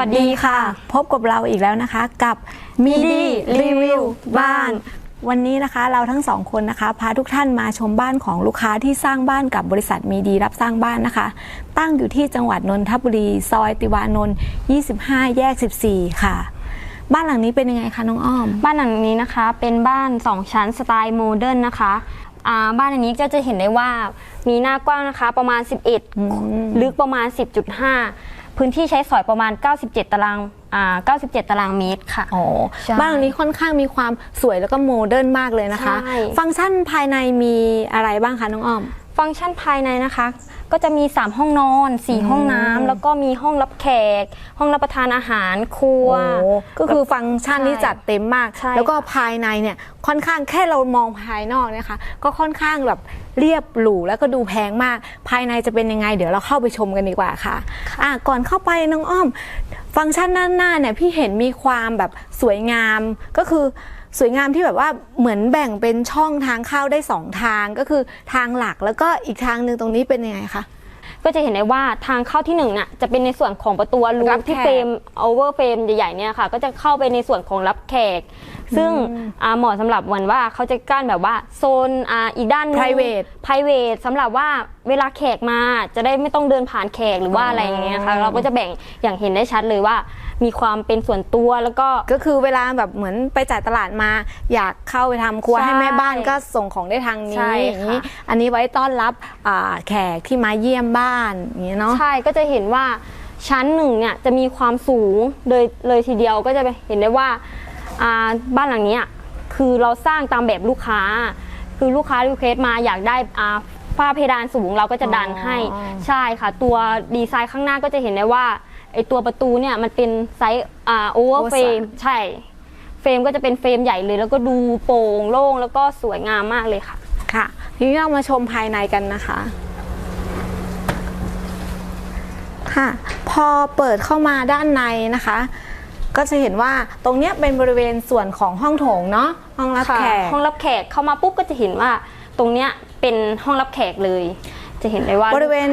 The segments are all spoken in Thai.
วัสดีค่ะ พบกับเราอีกแล้วนะคะกับมีดีรีวิวบ้าน วันนี้นะคะเราทั้งสองคนนะคะพาทุกท่านมาชมบ้านของลูกค้าที่สร้างบ้านกับบริษัทมีดีรับสร้างบ้านนะคะ ตั้งอยู่ที่จังหวัดนนทบุรี ซอยติวานนท์25 แยก 14 ค่ะ บ้านหลังนี้เป็นยังไงคะน้องอ้อม บ้านหลังนี้นะคะเป็นบ้าน 2 ชั้นสไตล์โมเดิร์นนะคะอ่าบ้านอันนี้ก็จะเห็นได้ว่ามีหน้ากว้างนะคะประมาณ 11 ลึกประมาณ 10.5 พื้นที่ใช้สอยประมาณ 97 ตารางอ่า97 ตารางเมตรค่ะ อ๋อใช่บ้านหลังนี้ค่อนข้างมีความสวยแล้วก็โมเดิร์นมากเลยนะคะ ใช่ ฟังก์ชันภายในมีอะไรบ้างคะน้องอ้อม ฟังก์ชันภายในนะคะ ก็จะมี 3 ห้องนอน 4 ห้องน้ำแล้วก็มีห้องรับแขก ห้องรับประทานอาหารครัว โอ้ก็คือฟังก์ชันนี้ใช่จัดเต็มมาก ใช่แล้วก็ค่ะภายในเนี่ยค่อนข้างแค่เรามองภายนอกเนี่ยค่ะก็ค่อนข้างแบบเรียบหรูแล้วก็ดูแพงมาก ภายในจะเป็นยังไง เดี๋ยวเราเข้าไปชมกันดีกว่าค่ะอะก่อนเข้าไปน้องอ้อม ฟังก์ชันด้านหน้าเนี่ยพี่เห็นมีความแบบสวยงามก็คือ สวยงามที่แบบว่าเหมือนแบ่งเป็นช่องทางเข้าได้สองทางก็คือทางหลักแล้วก็อีกทางหนึ่งตรงนี้เป็นยังไงคะก็จะเห็นได้ว่าทางเข้าที่หนึ่งน่ะจะเป็นในส่วนของประตูรูรับที่แขกเฟรมโอเวอร์เฟรมใหญ่ๆเนี่ยค่ะ ก็จะเข้าไปในส่วนของรับแขก ซึ่งอ่าเหมาะสำหรับวันว่าเขาจะกั้นแบบว่าโซนอ่าอีกด้านหนึง Private private สำหรับว่าเวลาแขกมาจะได้ไม่ต้องเดินผ่านแขกหรือว่าอ๋อออะไรอย่างเงี้ยค่ะเราก็จะแบ่งอย่างเห็นได้ชัดเลยว่า มีความเป็นส่วนตัวแล้วก็ก็คือเวลาแบบเหมือนไปจ่ายตลาดมา อยากเข้าไปทำครัวใช่ให้แม่บ้านก็ส่งของได้ทางใช่นี้ค่ะอย่างนี้อันนี้ไว้ต้อนรับอ่าแขกที่มาเยี่ยมบ้านอย่างนี้เนาะใช่ก็จะเห็นว่าชั้นหนึ่งเนี่ยจะมีความสูงเลยเลยทีเดียวก็จะเห็นได้ว่าอ่า บ้านหลังเนี้ยคือเราสร้างตามแบบลูกค้า คือลูกค้ารีเควสมาอยากได้อ่าฝ้าเพดานสูงเราก็จะดันให้อ๋อใช่ค่ะ ตัวดีไซน์ข้างหน้าก็จะเห็นได้ว่าไอตัวประตูเนี่ยมันเป็นไซส์อ่าโอเวอร์เฟรมใช่เฟรมก็จะเป็นเฟรมใหญ่เลย แล้วก็ดูโปร่งโล่งแล้วก็สวยงามมากเลยค่ะค่ะทีนี้เรามาชมภายในกันนะคะค่ะพอเปิดเข้ามาด้านในนะคะ ก็จะเห็นว่าตรงเนี้ยเป็นบริเวณส่วนของห้องโถงเนาะห้องรับค่ะแขก ห้องรับแขกเข้ามาปุ๊บก็จะเห็นว่าตรงเนี้ยเป็นห้องรับแขกเลย จะเห็นได้ว่า บริเวณ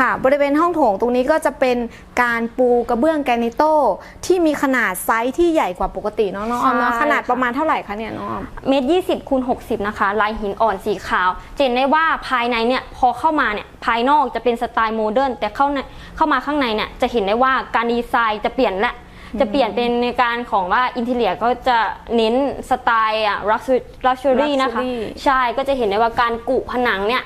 ค่ะบริเวณห้องโถงตรงนี้ก็จะเป็นการปูกระเบื้องแกรนิโตที่มีขนาดไซส์ที่ใหญ่กว่าปกติเนาะน้องออมเนาะใช่ ขนาดประมาณเท่าไหร่คะเนี่ยน้องออม เมตรยี่สิบคูณหกสิบนะคะ ลายหินอ่อนสีขาวจะเห็นได้ว่าภายในเนี่ยพอเข้ามาเนี่ยภายนอกจะเป็นสไตล์โมเดิร์นแต่เข้าในเข้ามาข้างในเนี่ยจะเห็นได้ว่าการดีไซน์จะเปลี่ยนและ จะเปลี่ยนเป็นในการของว่าอินเทเลียก็จะเน้นสไตล์อะลักชัวรี่นะคะ Luxury ใช่ก็จะเห็นได้ว่าการกุผนังเนี่ย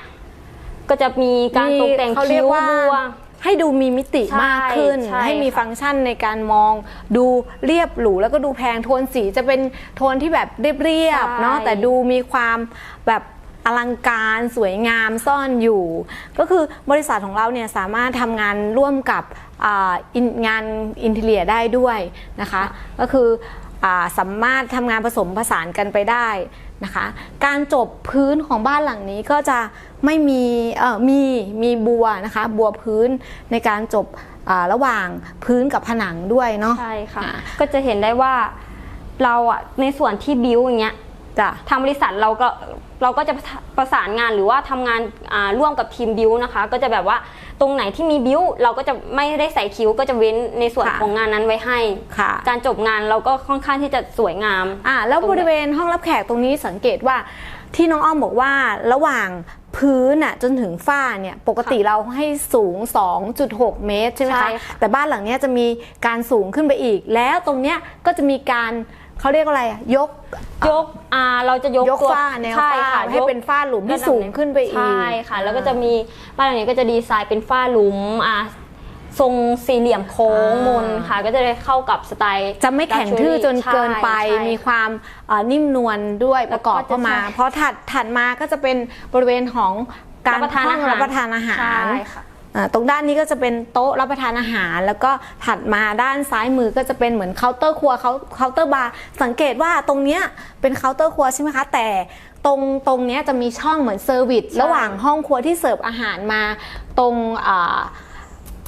ก็จะมีการตกแต่งเขาเรีคิ้ยวว่าบัวให้ดูมีมิติใช่มากขึ้นใช่ให้มีค่ะฟังก์ชันในการมอง ดูเรียบหรูแล้วก็ดูแพงโทนสีจะเป็นโทนที่แบบเรียบๆเนาะแต่ดูมีความแบบอลังการสวยงามซ่อนอยู่ ก็คือบริษัทของเราเนี่ยสามารถทำงานร่วมกับอ่าอิน งานอินเทเลียได้ด้วยนะคะ ก็คืออาสามารถทำงานผสมผสานกันไปได้นะคะ การจบพื้นของบ้านหลังนี้ก็จะไม่มีเอ่อมีมีบัวนะคะบัวพื้นในการจบอ่าระหว่างพื้นกับผนังด้วยเนาะใช่ค่ะอ่าก็จะเห็นได้ว่าเราอะในส่วนที่บิวอย่างเงี้ยจ้ะทางบริษัทเราก็เราก็จะประสานงานหรือว่าทำงานอ่าร่วมกับทีมบิวนะคะ ก็จะแบบว่า ตรงไหนที่มีบิวเราก็จะไม่ได้ใส่คิ้วก็จะเว้นในส่วนค่ะของงานนั้นไว้ให้ค่ะ การจบงานเราก็ค่อนข้างที่จะสวยงามอ่าแล้วตรงบไหนริเวณห้องรับแขกตรงนี้สังเกตว่าที่น้องอ้อมบอกว่าระหว่างพื้นอะจนถึงฝ้าเนี่ยปกติเราให้สูง 2.6 เมตรใช่ไหมใช่คะค่ะแต่บ้านหลังเนี้ยจะมีการสูงขึ้นไปอีก แล้วตรงเนี้ยก็จะมีการ เขาเรียกว่าอะไรอะยกยกอ่าเราจะยกยกตัวฝ้าแนวใช่ฝ้าค่ะให้ยก เป็นฝ้าหลุมที่สูงขึ้นไปอีก ใช่ค่ะ แล้วก็จะมีบ้านหลังนี้ก็จะดีไซน์เป็นฝ้าหลุมอ่าทรงสี่เหลี่ยมโค้งอ่าม มนค่ะ ก็จะได้เข้ากับสไตล์จะไม่แข็งทื่อจนเกินไป ใช่ มีความเอ่อนิ่มนวลด้วยประกอบเข้ามาแล้วก็จะเพราะถัดถัดมาก็จะเป็นบริเวณของการรับประทานห้อาองหารรับประทานอาหาร ใช่ค่ะอ่า ตรงด้านนี้ก็จะเป็นโต๊ะรับประทานอาหาร แล้วก็ถัดมาด้านซ้ายมือก็จะเป็นเหมือนเคาน์เตอร์ครัวเขาเคาน์เตอร์บาร์สังเกตว่าตรงเนี้ยเป็นเคาน์เตอร์ครัวใช่ไหมคะแต่ตรงตรงเนี้ยจะมีช่องเหมือนเซอร์วิสใช่ระหว่างห้องครัวที่เสิร์ฟอาหารมาตรงอ่า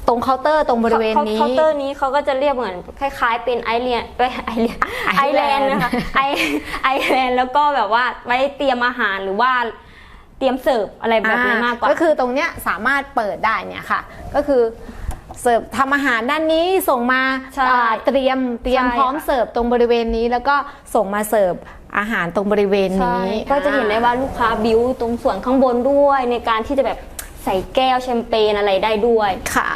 ตรงเคาน์เตอร์ตรงบริเวณนี้เคาน์เตอร์นี้เขาก็จะเรียกเหมือนคล้าย ๆ เป็นไอเลียนไอเลียนไอไอแลแลนนด์ด์นะคะไอไอแลนด์แล้วก็แบบว่าไว้เตรียมอาหารหรือว่า เตรียมเสิร์ฟอะไรแบบนี้มากกว่า ก็คือตรงเนี้ยสามารถเปิดได้เนี่ยค่ะ ก็คือเสิร์ฟทำอาหารด้านนี้ส่งมาใช่อ่าเตรียมเตรียมใช่พร้อมค่ะเสิร์ฟตรงบริเวณนี้ แล้วก็ส่งมาเสิร์ฟอาหารตรงบริเวณใช่นี้ก็จะเห็นได้ว่าลูกค้าบิ้วตรงส่วนข้างบนด้วยในการที่จะแบบใส่แก้วแชมเปญอะไรได้ด้วยค่ะค่ะ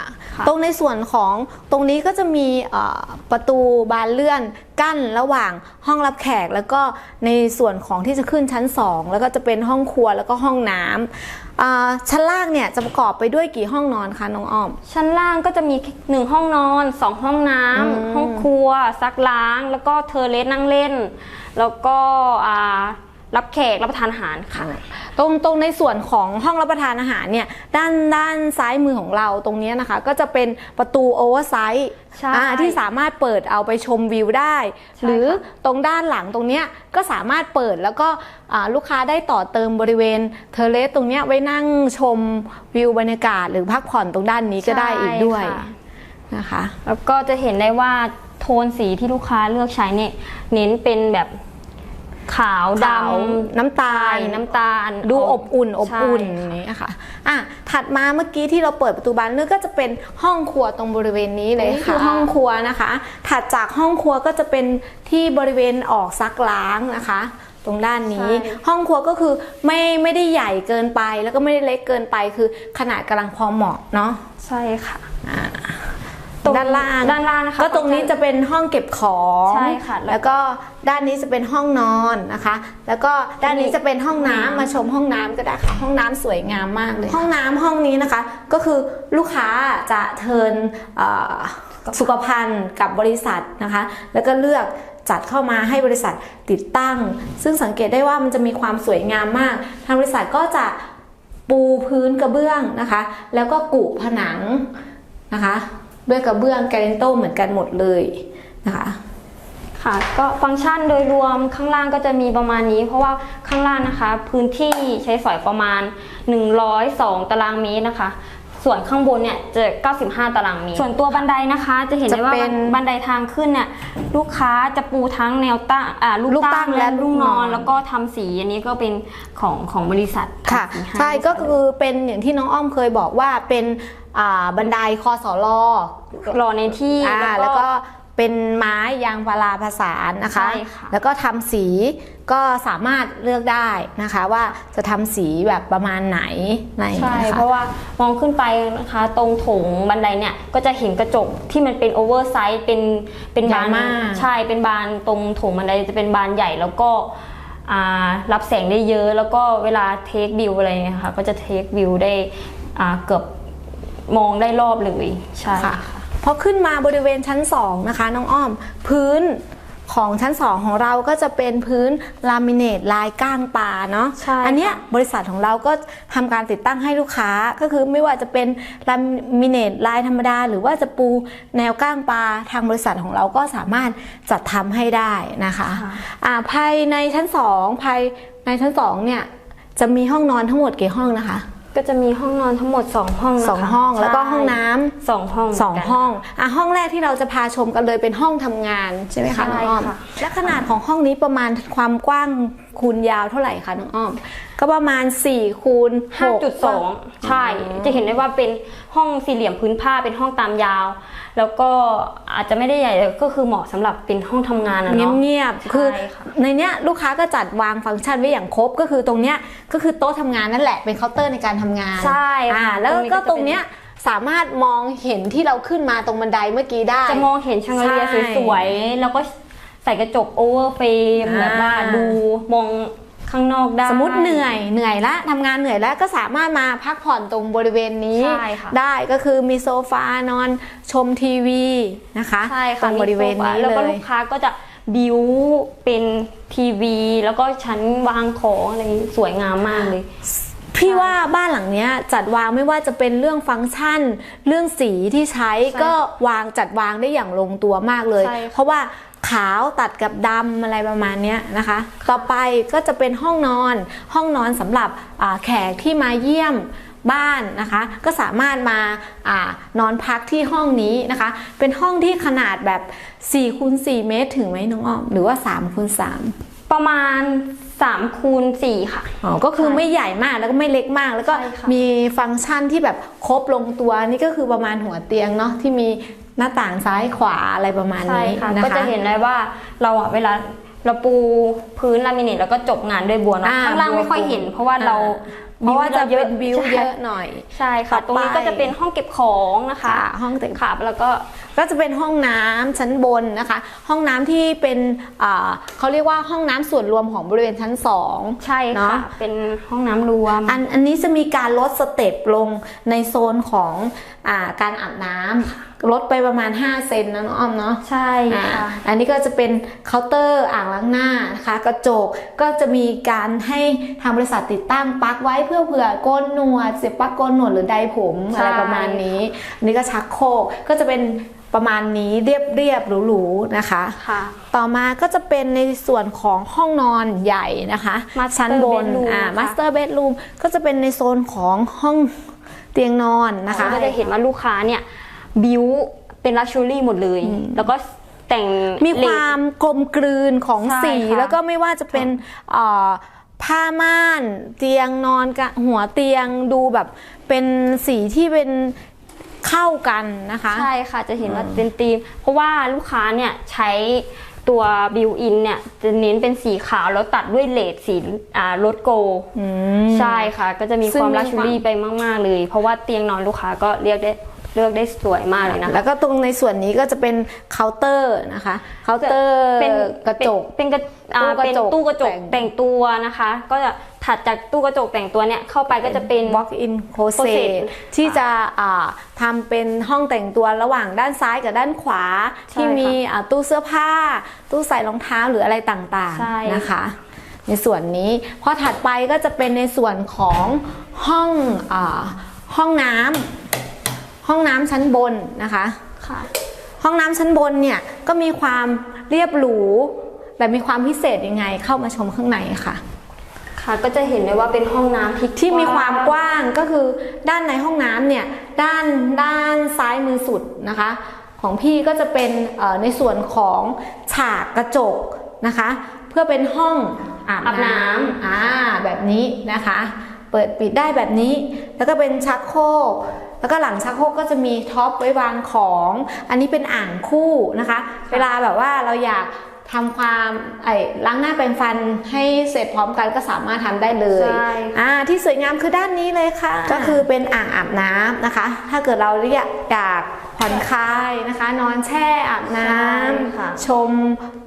ตรงในส่วนของตรงนี้ก็จะมีเอ่อประตูบานเลื่อนกั้นระหว่างห้องรับแขก แล้วก็ในส่วนของที่จะขึ้นชั้น 2 แล้วก็จะเป็นห้องครัวแล้วก็ห้องน้ำอ่าชั้นล่างเนี่ยจะประกอบไปด้วยกี่ห้องนอนคะน้องอ้อม ชั้นล่างก็จะมีหนึ่งห้องนอนสองห้องน้อืมำห้องครัวซักล้าง แล้วก็เทอร์เลสนั่งเล่น แล้วก็อ่า รับแขกรับประทานอาหารค่ะ ตรงตรงในส่วนของห้องรับประทานอาหารเนี่ยด้านด้านซ้ายมือของเราตรงเนี้ยนะคะ ก็จะเป็นประตูโอเวอร์ไซส์ใช่อ่าที่สามารถเปิดเอาไปชมวิวได้ใช่หรือค่ะตรงด้านหลังตรงเนี้ยก็สามารถเปิดแล้วก็อ่าลูกค้าได้ต่อเติมบริเวณเทอร์เลสตรงเนี้ยไว้นั่งชมวิวบรรยากาศ หรือพักผ่อนตรงด้านนี้ก็ได้อีกด้วยใช่ค่ะนะคะแล้วก็จะเห็นได้ว่าโทนสีที่ลูกค้าเลือกใช้เนี่ยเน้นเป็นแบบ ขาวดขาวำน้ำตาลน้ำตาล ดูอบอุ่นอบใช่อุ่นอย่างนี้ค่ะอะถัดมาเมื่อกี้ที่เราเปิดประตูบานเลื่อนก็จะเป็นห้องครัวตรงบริเวณนี้เลยนี่คืค่ะอห้องครัวนะคะ ถัดจากห้องครัวก็จะเป็นที่บริเวณออกซักล้างนะคะ ตรงด้านนี้ใช่ห้องครัวก็คือไม่ไม่ได้ใหญ่เกินไปแล้วก็ไม่ได้เล็กเกินไปคือขนาดกำลังพอเหมาะเนาะใช่ค่ะอ่า ตรงด้านล่างด้านล่างนะคะก็ตรงนี้จะเป็นห้องเก็บของใช่ค่ะแล้วแล้วก็ด้านนี้จะเป็นห้องนอนนะคะ แล้วก็ด้านนี้จะเป็นห้องน้ำมาชมห้องน้ำก็ได้ค่ะห้องน้ำสวยงามมากเลย ห้องน้ำห้องนี้นะคะ ก็คือลูกค้าจะเทิร์นเอ่อสุขภัณฑ์กับบริษัทนะคะ แล้วก็เลือกจัดเข้ามาให้บริษัทติดตั้ง ซึ่งสังเกตได้ว่ามันจะมีความสวยงามมาก ทางบริษัทก็จะปูพื้นกระเบื้องนะคะ แล้วก็กุผนังนะคะ ด้วยกระเบื้องแกรนโตเหมือนกันหมดเลยนะคะค่ะก็ฟังก์ชันโดยรวมข้างล่างก็จะมีประมาณนี้ เพราะว่าข้างล่างนะคะ พื้นที่ใช้สอยประมาณ 102 ตารางเมตรนะคะ ส่วนข้างบนเนี่ยจะ 95 ตารางเมตรส่วนตัวบันไดนะคะ จะเห็นได้ว่าจะเป็นบันไดทางขึ้นเนี่ยลูกค้าจะปูทั้งแนวตั้งอ่าลูกลูกตั้ตั้งงและและลูลูกกนนออนนแล้วก็ทำสีอันนี้ก็เป็นของของบริษัทค่ะทำสีให้ใช่ก็คือเป็นอย่างที่น้องอ้อมเคยบอกว่าเป็นอ่า บันไดคอสอลอรอในที่อ่าแล้วก็เป็นไม้ยางพาราผสานนะคะใช่ค่ะแล้วก็ทำสีก็สามารถเลือกได้นะคะ ว่าจะทำสีแบบประมาณไหนอะไรอย่างใช่เงี้ยเพค่ะราะว่ามองขึ้นไปนะคะตรงโถงบันไดเนี่ยก็จะเห็นกระจกที่มันเป็นโอเวอร์ไซส์เป็นเป็นบานใหญ่มากใช่เป็นบานตรงโถงบันไดจะเป็นบานใหญ่แล้วก็อ่ารับแสงได้เยอะ แล้วก็เวลาเทควิวอะไรเงี้ยค่ะก็จะเทควิวได้อ่าเกือบ มองได้รอบเลยใช่ค่ะพอขึ้นมาบริเวณชั้น 2 นะคะ น้องอ้อม พื้นของชั้น 2 ของเราก็จะเป็นพื้นลามิเนตลายก้างปลาเนาะใช่อันเนี้ยค่ะบริษัทของเราก็ทำการติดตั้งให้ลูกค้าก็คือไม่ว่าจะเป็นลามิเนตลายธรรมดา หรือว่าจะปูแนวก้างปลาทางบริษัทของเราก็สามารถจัดทำให้ได้นะคะอ่าภายในชั้น 2 ภายในชั้น2เนี่ยจะมีห้องนอนทั้งหมดกี่ห้องนะคะ ก็จะมีห้องนอนทั้งหมด 2 ห้องนะคะสองห้องแล้วก็ใช่ห้องน้ำ สองห้องสองเหมืนกันห้องอะห้องแรกที่เราจะพาชมกันเลยเป็นห้องทำงานใช่ไหมคะใช่น้องอ้อมค่ะและขนาดของห้องนี้ประมาณความกว้าง คูณยาวเท่าไหร่คะน้องอ้อม ก็ประมาณ4คูณห้าจุดสอง6ใช่ จะเห็นได้ว่าเป็นห้องสี่เหลี่ยมพื้นผ้าเป็นห้องตามยาว แล้วก็อาจจะไม่ได้ใหญ่แต่ก็คือเหมาะสำหรับเป็นห้องทำงานนะเงียบเนาะเงียบๆใช่คือค่ะในเนี้ยลูกค้าก็จัดวางฟังก์ชันไว้อย่างครบก็คือตรงเนี้ยก็คือโต๊ะทำงานนั่นแหละเป็นเคาน์เตอร์ในการทำงานใช่ค่ะอ่าแล้วตรงนี้ก็ก็จะตรงเนี้ยสามารถมองเห็นที่เราขึ้นมาตรงบันไดเมื่อกี้ได้ จะมองเห็นชังเลียใช่สวยๆ แล้วก็ ใส่กระจกโอเวอร์เฟรมอ่า แบบว่าดูมองข้างนอกได้ สมมติเหนื่อยเหนื่อยละทำงานเหนื่อยแล้วก็สามารถมาพักผ่อนตรงบริเวณนี้ ใช่ค่ะได้ก็คือมีโซฟานอนชมทีวีนะคะใช่ตรค่ะงบริเวณนี้แล้วเลก็ย ลูกค้าก็จะบิวเป็นทีวี แล้วก็ชั้นวางของอะไรสวยงามมากเลย พี่ว่าบ้านหลังเนี้ยจัดวางไม่ว่าจะเป็นเรื่องฟังก์ชัน เรื่องสีที่ใช้ใช่ก็วางจัดวางได้อย่างลงตัวมากเลย ใช่ค่ะเพราะว่า ขาวตัดกับดำอะไรประมาณเนี้ยนะคะ ต่อไปก็จะเป็นห้องนอน ห้องนอนสำหรับอ่าแขกที่มาเยี่ยมบ้านนะคะ ก็สามารถมาอานอนพักที่ห้องนี้นะคะ เป็นห้องที่ขนาดแบบ4คูณ4เมตรถึงไหมน้องอ้อมหรือว่า3คูณ3ประมาณ3คูณ4ค่ะอ๋อก็คือไม่ใหญ่มากแล้วก็ไม่เล็กมาก แล้วก็ใช่ค่ะมีฟังก์ชันที่แบบครบลงตัวนี่ก็คือประมาณหัวเตียงเนาะที่มี หน้าต่างซ้ายขวาอะไรประมาณใช่นี้ค่ะนะคะก็จะเห็นได้ว่าเราอะเวลาเราปู พื้นลามิเนตแล้วก็จบงานด้วยบัวเนาะอ่ข้างล่างไม่ค่อยเห็น เพราะว่าเราเพราะว่าจะเยเป็อะนวิวใช่เยอะหน่อย ใช่ค่ะต่อไปตรงนี้ก็จะเป็นห้องเก็บของนะคะค่ะห้องแต่งค่ะแล้วก็ ก็จะเป็นห้องน้ำชั้นบนนะคะ ห้องน้ำที่เป็นอ่าเขาเรียกว่าห้องน้ำส่วนรวมของบริเวณชั้นสอง ใช่เนค่ะ อะ เป็นห้องน้ำรวม อันอันนี้จะมีการลดสเต็ปลงในโซนของอาการอาบน้ำลดไปประมาณ 5 เซนนะน้องอ้อมเนาะใช่อ่าค่ะ อันนี้ก็จะเป็นเคาน์เตอร์อ่างล้างหน้านะคะ กระจก ก็จะมีการให้ทางบริษัทติดตั้งปลั๊กไว้เพื่อเผื่อโกนหนวดเสียบปลั๊กโกนหนวดหรือใดผมใช่อะไรประมาณนี้อันนี้ก็ชักโครกก็จะเป็นประมาณนี้เรียบเรียบๆหรูๆนะคะค่ะ ต่อมาก็จะเป็นในส่วนของห้องนอนใหญ่นะคะ Master ชั้นบน bedroom อ่านะคะมาสเตอร์เบดรูมก็จะเป็นในโซนของห้องเตียงนอนนะคะ ก็จะเห็นว่าลูกค้าเนี่ยบิวเป็นลักชัวรี่หมดเลย แล้วก็ แต่งมีความกลมกลืนของใช่สีค่ะแล้วก็ไม่ว่าจะเป็นเอ่อผ้าม่านเตียงนอนกับหัวเตียงดูแบบเป็นสีที่เป็นเข้ากันนะคะ ใช่ค่ะจะเห็นว่าเป็นธีม เพราะว่าลูกค้าเนี่ยใช้ตัวบิวอินเนี่ยจะเน้นเป็นสีขาวแล้วตัดด้วยเลดสีอ่ารถโกอืมใช่ค่ะ ก็จะมีซึ่งความมีลักชัวรี่ความไปมาก ๆ เลย เพราะว่าเตียงนอนลูกค้าก็เรียกได้ เลือกได้สวยมากเลยนะคะแล้วก็ตรงในส่วนนี้ก็จะเป็นเคาน์เตอร์นะคะเคาน์เตอร์เป็นกระจกเป็นเป็นกระอ่าตู้กระเป็นจกตู้กระจกแต่งแต่งตัวนะคะ ก็จะถัดจากตู้กระจกแต่งตัวเนี่ยเข้าไปก็จะเป็น walk in closet closet ที่จะอ่าทำเป็นห้องแต่งตัวระหว่างด้านซ้ายกับด้านขวาใช่ที่มีอ่าตู้เสื้อผ้า ตู้ใส่รองเท้าหรืออะไรต่างใช่ๆนะคะ ในส่วนนี้พอถัดไปก็จะเป็นในส่วนของห้องอาห้องน้ำ ห้องน้ำชั้นบนนะคะค่ะห้องน้ำชั้นบนเนี่ยก็มีความเรียบหรูแต่มีความพิเศษยังไงเข้ามาชมข้างในค่ะ ค่ะก็จะเห็นเลยว่าเป็นห้องน้ำที่ที่มีความกว้างก็คือด้านในห้องน้ำเนี่ยด้านด้านซ้ายมือสุดนะคะ ของพี่ก็จะเป็นเอ่อในส่วนของฉากกระจกนะคะ เพื่อเป็นห้องอาบอาบน้น้ำอ่าแบบนี้นะคะ เปิดปิดได้แบบนี้ แล้วก็เป็นชักโครก แล้วก็หลังชักโครกก็จะมีท็อปไว้วางของ อันนี้เป็นอ่างคู่นะคะ เวลาแบบว่าเราอยากทำความไอ้ล้างหน้าแปรงฟันให้เสร็จพร้อมกันก็สามารถทำได้เลยใช่อ่าที่สวยงามคือด้านนี้เลยค่ะ ก็คือเป็นอ่างอาบน้ำนะคะ ถ้าเกิดเราเรียกอยากผ่อนคลายนะคะ นอนแช่อาบน้ใช่ค่ะำชม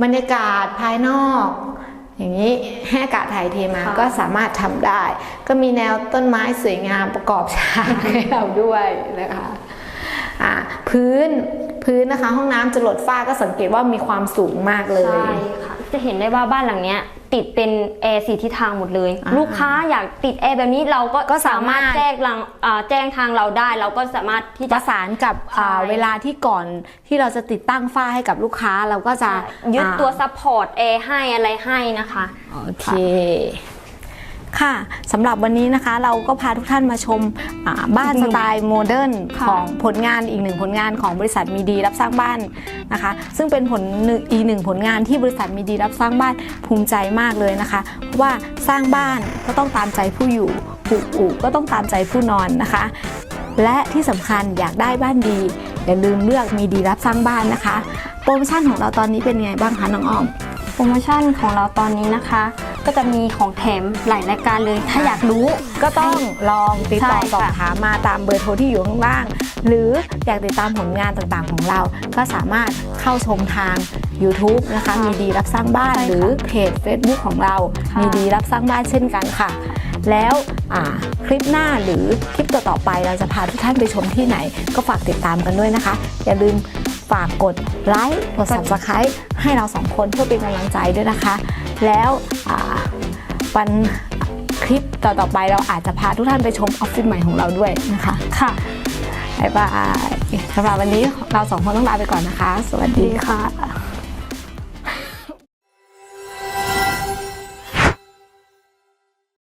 บรรยากาศภายนอก อย่างนี้ให้อากาศถ่ายเทมาค่ะก็สามารถทำได้ ก็มีแนวต้นไม้สวยงามประกอบฉากให้เราด้วยนะคะอ่าพื้นพื้นนะคะ ห้องน้ำจะหลดฝ้าก็สังเกตว่ามีความสูงมากเลย ใช่ค่ะ จะเห็นได้ว่าบ้านหลังเนี้ย ติดเป็นแอร์สีทิศทางหมดเลยอ่าลูกค้าอยากติดแอร์แบบนี้เราก็ก็สามารถแจ้งหลังอ่าแจ้งทางเราได้ เราก็สามารถที่ปจะระสานกับอ่าใช่เวลาที่ก่อนที่เราจะติดตั้งฝ้าให้กับลูกค้าเราก็จะยึดอ่าตัวซัพพอร์ตแอร์ให้อะไรให้นะคะ โอเค ค่ะสำหรับวันนี้นะคะเราก็พาทุกท่านมาชมอ่าบ้านสไตล์โมเดิร์นค่ะ ของผลงานอีกหนึ่งผลงานของบริษัทมีดีรับสร้างบ้านนะคะ ซึ่งเป็นผลหนึ่งอีกหนึ่งผลงานที่บริษัทมีดีรับสร้างบ้านภูมิใจมากเลยนะคะเพราะว่าสร้างบ้านก็ต้องตามใจผู้อยู่ปลูกอู่ก็ต้องตามใจผู้นอนนะคะ และที่สำคัญอยากได้บ้านดี อย่าลืมเลือกมีดีรับสร้างบ้านนะคะ โปรโมชั่นของเราตอนนี้เป็นไงบ้างคะน้องอ้อม โปรโมชั่นของเราตอนนี้นะคะ ก็จะมีของแถมหลายรายการเลย ถ้าอยากรู้ ก็ต้องลองติดต่อใช่ค่ะ สอบถามมาตามเบอร์โทรที่อยู่ข้างล่าง หรืออยากติดตามผลงานต่างๆของเรา ก็สามารถเข้าชมทาง YouTube นะคะ มีดีรับสร้างบ้านใช่ค่ะหรือเพจ Facebook ของเรา ค่ะ มีดีรับสร้างบ้านเช่นกันค่ะ แล้วอ่าคลิปหน้าหรือคลิปต่อๆไปเราจะพาทุกท่านไปชมที่ไหน ก็ฝากติดตามกันด้วยนะคะ อย่าลืมฝากกดไลค์กด subscribe ให้เราสองคนเพื่อเป็นกำลังใจด้วยนะคะ แล้วอ่าวันคลิปต่อๆไปเราอาจจะพาทุกท่านไปชมออฟฟิศใหม่ของเราด้วยนะคะค่ะบ๊ายบายสำหรับวันนี้เราสองคนต้องลาไปก่อนนะคะ สวัสดีค่ะ